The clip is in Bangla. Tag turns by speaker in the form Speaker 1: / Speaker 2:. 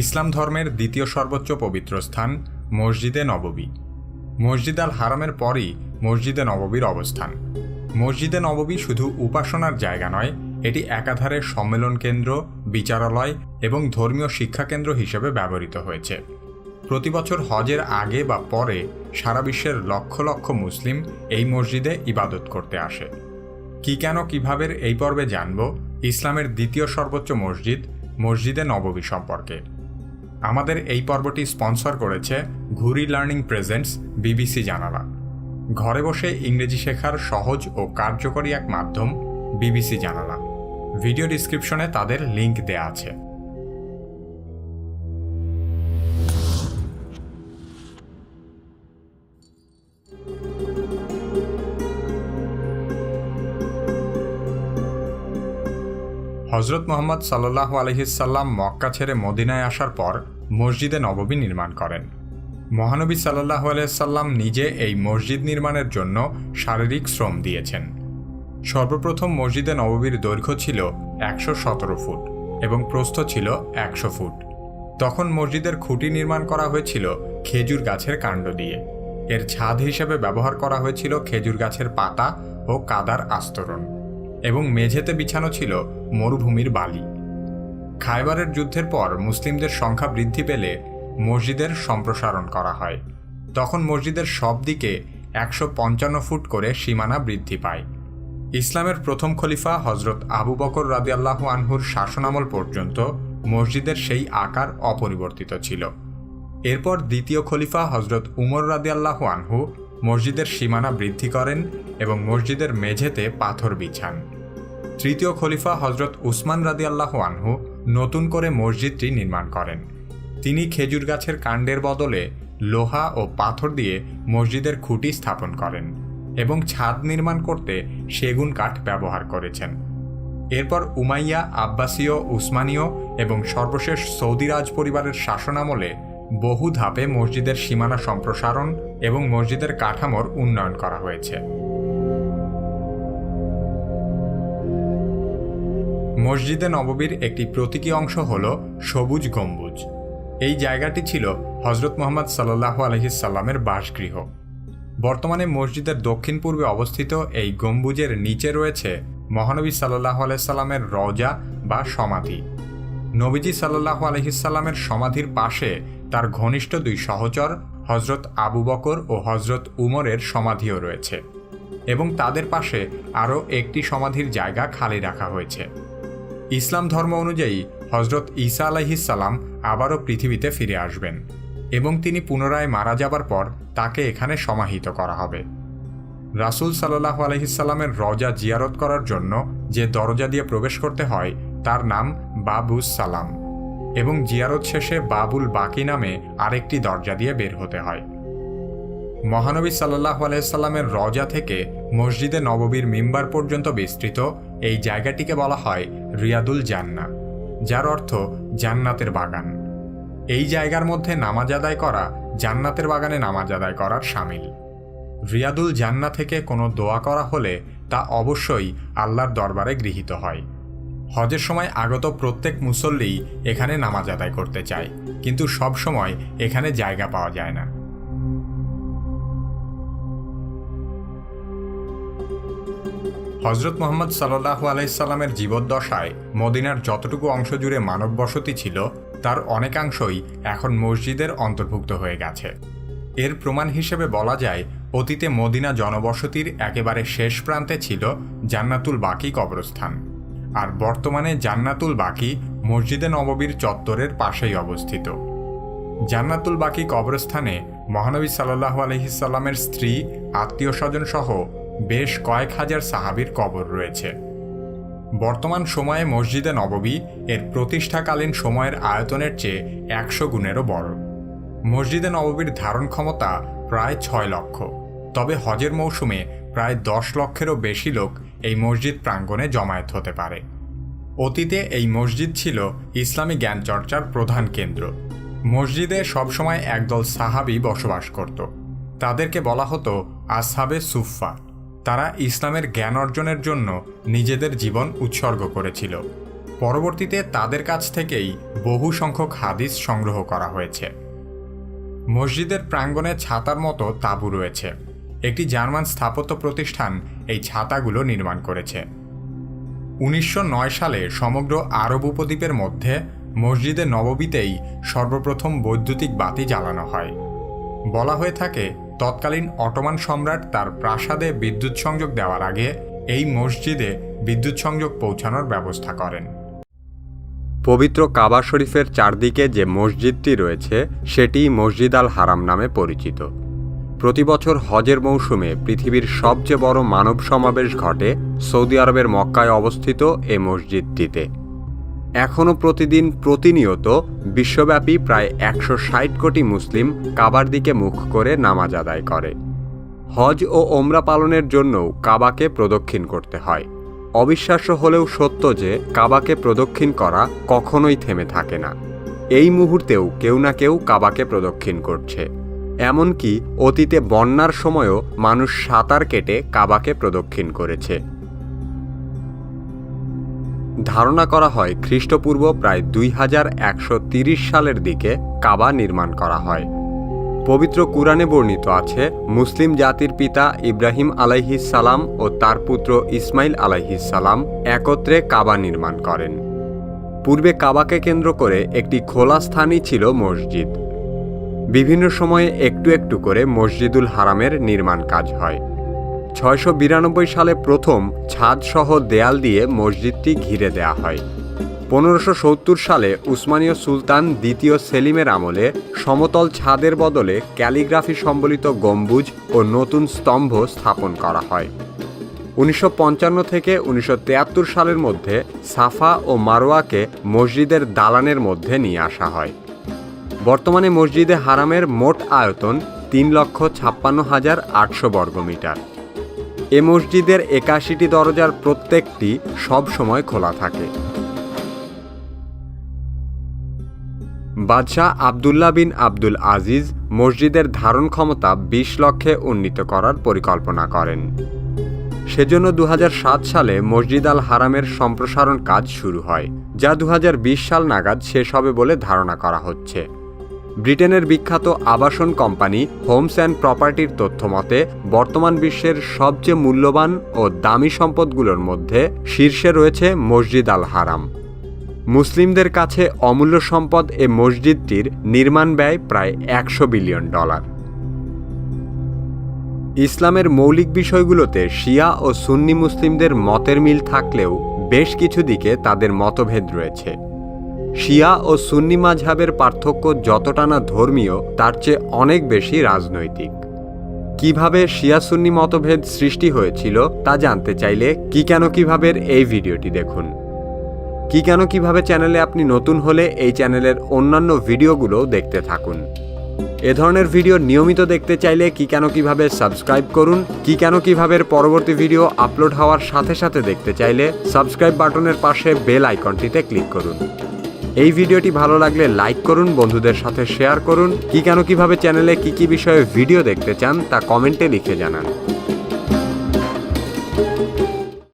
Speaker 1: ইসলাম ধর্মের দ্বিতীয় সর্বোচ্চ পবিত্র স্থান মসজিদে নববী। মসজিদ আল হারামের পরই মসজিদে নববীর অবস্থান। মসজিদে নববী শুধু উপাসনার জায়গা নয়, এটি একাধারে সম্মেলন কেন্দ্র, বিচারালয় এবং ধর্মীয় শিক্ষা কেন্দ্র হিসেবে ব্যবহৃত হয়েছে। প্রতি বছর হজের আগে বা পরে সারা বিশ্বের লক্ষ লক্ষ মুসলিম এই মসজিদে ইবাদত করতে আসে। কি কেন কীভাবে এই পর্বে জানব ইসলামের দ্বিতীয় সর্বোচ্চ মসজিদ মসজিদে নববী সম্পর্কে। আমাদের এই পর্বটি স্পন্সর করেছে ঘুরি লার্নিং প্রেজেন্টস, বিবিসি জানালা। ঘরে বসে ইংরেজি শেখার সহজ ও কার্যকরী এক মাধ্যম, বিবিসি জানালা। ভিডিও ডিসক্রিপশনে তাদের লিংক দেয়া আছে। হজরত মোহাম্মদ সাল্লাহ আলহিসাল্লাম মক্কা ছেড়ে মদিনায় আসার পর মসজিদে নববী নির্মাণ করেন। মহানবী সাল্লাহ আলাইসাল্লাম নিজে এই মসজিদ নির্মাণের জন্য শারীরিক শ্রম দিয়েছেন। সর্বপ্রথম মসজিদে নববীর দৈর্ঘ্য ছিল একশো সতেরো ফুট এবং প্রস্থ ছিল একশো ফুট। তখন মসজিদের খুঁটি নির্মাণ করা হয়েছিল খেজুর গাছের কাণ্ড দিয়ে। এর ছাদ হিসেবে ব্যবহার করা হয়েছিল খেজুর গাছের পাতা ও কাদার আস্তরণ এবং মেঝেতে বিছানো ছিল মরুভূমির বালি। খাইবারের যুদ্ধের পর মুসলিমদের সংখ্যা বৃদ্ধি পেলে মসজিদের সম্প্রসারণ করা হয়। তখন মসজিদের সব দিকে একশো পঞ্চান্ন ফুট করে সীমানা বৃদ্ধি পায়। ইসলামের প্রথম খলিফা হজরত আবু বকর রাদিয়াল্লাহু আনহুর শাসনামল পর্যন্ত মসজিদের সেই আকার অপরিবর্তিত ছিল। এরপর দ্বিতীয় খলিফা হজরত উমর রাদিয়াল্লাহু আনহু মসজিদের সীমানা বৃদ্ধি করেন এবং মসজিদের মেঝেতে পাথর বিছান। তৃতীয় খলিফা হজরত উসমান রাদিয়াল্লাহু আনহু নতুন করে মসজিদটি নির্মাণ করেন। তিনি খেজুর গাছের কাণ্ডের বদলে লোহা ও পাথর দিয়ে মসজিদের খুঁটি স্থাপন করেন এবং ছাদ নির্মাণ করতে সেগুন কাঠ ব্যবহার করেছেন। এরপর উমাইয়া, আব্বাসীয়, উসমানীয় এবং সর্বশেষ সৌদি রাজ পরিবারের শাসনামলে বহু ধাপে মসজিদের সীমানা সম্প্রসারণ এবং মসজিদের কাঠামোর উন্নয়ন করা হয়েছে। মসজিদে নববীর একটি প্রতীকী অংশ হল সবুজ গম্বুজ। এই জায়গাটি ছিল হজরত মোহাম্মদ সাল্লাহ আলহিসাল্লামের বাসগৃহ। বর্তমানে মসজিদের দক্ষিণ পূর্বে অবস্থিত এই গম্বুজের নিচে রয়েছে মহানবী সাল্লাহ আলাইসাল্লামের রওজা বা সমাধি। নবীজি সাল্লাহ আলহিসাল্লামের সমাধির পাশে তার ঘনিষ্ঠ দুই সহচর হজরত আবু বকর ও হজরত উমরের সমাধিও রয়েছে এবং তাদের পাশে আরও একটি সমাধির জায়গা খালি রাখা হয়েছে। ইসলাম ধর্ম অনুযায়ী হজরত ঈসা আলাইহিসাল্লাম আবারও পৃথিবীতে ফিরে আসবেন এবং তিনি পুনরায় মারা যাবার পর তাকে এখানে সমাহিত করা হবে। রাসুল সাল্লাহ আলহিসাল্লামের রজা জিয়ারত করার জন্য যে দরজা দিয়ে প্রবেশ করতে হয়, তার নাম বাবুস সালাম এবং জিয়ারত শেষে বাবুল বাকি নামে আরেকটি দরজা দিয়ে বের হতে হয়। মহানবী সাল্লাহ আলাইসাল্লামের রজা থেকে মসজিদে নববীর মিম্বার পর্যন্ত বিস্তৃত এই জায়গাটিকে বলা হয় রিয়াদুল জান্না, যার অর্থ জান্নাতের বাগান। এই জায়গার মধ্যে নামাজ আদায় করা জান্নাতের বাগানে নামাজ আদায় করার সামিল। রিয়াদুল জান্না থেকে কোনো দোয়া করা হলে তা অবশ্যই আল্লাহর দরবারে গৃহীত হয়। হজের সময় আগত প্রত্যেক মুসল্লি এখানে নামাজ আদায় করতে চায়, কিন্তু সব সময় এখানে জায়গা পাওয়া যায় না। হজরত মোহাম্মদ সাল্লাহ আলাইসাল্লামের জীবদ্দশায় মদিনার যতটুকু অংশ জুড়ে মানব বসতি ছিল, তার অনেকাংশই এখন মসজিদের অন্তর্ভুক্ত হয়ে গেছে। এর প্রমাণ হিসেবে বলা যায়, অতীতে মদিনা জনবসতির একেবারে শেষ প্রান্তে ছিল জান্নাতুল বাকি কবরস্থান। আর বর্তমানে জান্নাতুল বাকি মসজিদে নববীর চত্বরের পাশেই অবস্থিত। জান্নাতুল বাকি কবরস্থানে মহানবী সাল্লাহ আলহিসাল্লামের স্ত্রী, আত্মীয় স্বজন সহ বেশ কয়েক হাজার সাহাবির কবর রয়েছে। বর্তমান সময়ে মসজিদে নববী এর প্রতিষ্ঠাকালীন সময়ের আয়তনের চেয়ে একশো গুণেরও বড়। মসজিদে নববীর ধারণ ক্ষমতা প্রায় ছয় লক্ষ। তবে হজের মৌসুমে প্রায় দশ লক্ষেরও বেশি লোক এই মসজিদ প্রাঙ্গণে জমায়েত হতে পারে। অতীতে এই মসজিদ ছিল ইসলামী জ্ঞান চর্চার প্রধান কেন্দ্র। মসজিদে সবসময় একদল সাহাবি বসবাস করত। তাদেরকে বলা হতো আসহাবে সুফা তারা ইসলামের জ্ঞান অর্জনের জন্য নিজেদের জীবন উৎসর্গ করেছিল। পরবর্তীতে তাদের কাছ থেকেই বহু সংখ্যক হাদিস সংগ্রহ করা হয়েছে। মসজিদের প্রাঙ্গণে ছাতার মতো তাঁবু রয়েছে। একটি জার্মান স্থাপত্য প্রতিষ্ঠান এই ছাতাগুলো নির্মাণ করেছে। উনিশশো নয় সালে সমগ্র আরব উপদ্বীপের মধ্যে মসজিদে নববীতেই সর্বপ্রথম বৈদ্যুতিক বাতি জ্বালানো হয়। বলা হয়ে থাকে তৎকালীন অটোমান সম্রাট তার প্রাসাদে বিদ্যুৎ সংযোগ দেওয়ার আগে এই মসজিদে বিদ্যুৎ সংযোগ পৌঁছানোর ব্যবস্থা করেন।
Speaker 2: পবিত্র কাবা শরীফের চারদিকে যে মসজিদটি রয়েছে, সেটি মসজিদ আল হারাম নামে পরিচিত। প্রতি বছর হজের মৌসুমে পৃথিবীর সবচেয়ে বড় মানব সমাবেশ ঘটে সৌদি আরবের মক্কায় অবস্থিত এ মসজিদটিতে। এখনও প্রতিদিন প্রতিনিয়ত বিশ্বব্যাপী প্রায় একশো ষাট কোটি মুসলিম কাবার দিকে মুখ করে নামাজ আদায় করে। হজ ও ওমরা পালনের জন্যও কাবাকে প্রদক্ষিণ করতে হয়। অবিশ্বাস্য হলেও সত্য যে কাবাকে প্রদক্ষিণ করা কখনোই থেমে থাকে না। এই মুহূর্তেও কেউ না কেউ কাবাকে প্রদক্ষিণ করছে। এমনকি অতীতে বন্যার সময়ও মানুষ সাঁতার কেটে কাবাকে প্রদক্ষিণ করেছে। ধারণা করা হয় খ্রিস্টপূর্ব প্রায় দুই হাজার একশো সালের দিকে কাবা নির্মাণ করা হয়। পবিত্র কুরআনে বর্ণিত আছে, মুসলিম জাতির পিতা ইব্রাহিম সালাম ও তার পুত্র ইসমাইল সালাম একত্রে কাবা নির্মাণ করেন। পূর্বে কাবাকে কেন্দ্র করে একটি খোলা স্থানই ছিল মসজিদ। বিভিন্ন সময়ে একটু একটু করে মসজিদুল হারামের নির্মাণ কাজ হয়। ছয়শো বিরানব্বই সালে প্রথম ছাদসহ দেয়াল দিয়ে মসজিদটি ঘিরে দেয়া হয়। পনেরোশো সালে উসমানীয় সুলতান দ্বিতীয় সেলিমের আমলে সমতল ছাদের বদলে ক্যালিগ্রাফি সম্বলিত গম্বুজ ও নতুন স্তম্ভ স্থাপন করা হয়। উনিশশো পঞ্চান্ন থেকে উনিশশো সালের মধ্যে সাফা ও মারোয়াকে মসজিদের দালানের মধ্যে নিয়ে আসা হয়। বর্তমানে মসজিদে হারামের মোট আয়তন তিন লক্ষ ছাপ্পান্ন হাজার আটশো বর্গমিটার। এ মসজিদের একাশিটি দরজার প্রত্যেকটি সব সময় খোলা থাকে। বাদশাহ আবদুল্লা বিন আব্দুল আজিজ মসজিদের ধারণ ক্ষমতা বিশ লক্ষে উন্নীত করার পরিকল্পনা করেন। সেজন্য দু হাজার সাত সালে মসজিদ আল হারামের সম্প্রসারণ কাজ শুরু হয়, যা দু হাজার বিশ সাল নাগাদ শেষ হবে বলে ধারণা করা হচ্ছে। ব্রিটেনের বিখ্যাত আবাসন কোম্পানি হোমস অ্যান্ড প্রপার্টির তথ্য মতে, বর্তমান বিশ্বের সবচেয়ে মূল্যবান ও দামি সম্পদগুলোর মধ্যে শীর্ষে রয়েছে মসজিদ আল হারাম। মুসলিমদের কাছে অমূল্য সম্পদ এ মসজিদটির নির্মাণ ব্যয় প্রায় একশো বিলিয়ন ডলার। ইসলামের মৌলিক বিষয়গুলোতে শিয়া ও সুন্নি মুসলিমদের মতের মিল থাকলেও বেশ কিছু দিকে তাদের মতভেদ রয়েছে। শিয়া ও সুন্নি মাঝহাবের পার্থক্য যতটা না ধর্মীয়, তার চেয়ে অনেক বেশি রাজনৈতিক। কীভাবে শিয়া সুন্নি মতভেদ সৃষ্টি হয়েছিল, তা জানতে চাইলে কি কেন কীভাবে এই ভিডিওটি দেখুন। কি কেন কীভাবে চ্যানেলে আপনি নতুন হলে এই চ্যানেলের অন্যান্য ভিডিওগুলো দেখতে থাকুন। এ ধরনের ভিডিও নিয়মিত দেখতে চাইলে কি কেন কীভাবে সাবস্ক্রাইব করুন, কি কেন কীভাবে পরবর্তী ভিডিও আপলোড হওয়ার সাথে সাথে দেখতে চাইলে সাবস্ক্রাইব বাটনের পাশে বেল আইকনটিতে ক্লিক করুন। এই ভিডিওটি ভালো লাগলে লাইক করুন, বন্ধুদের সাথে শেয়ার করুন। কি কেন, কীভাবে চ্যানেলে কি কি বিষয়ে ভিডিও দেখতে চান, তা কমেন্টে লিখে জানান।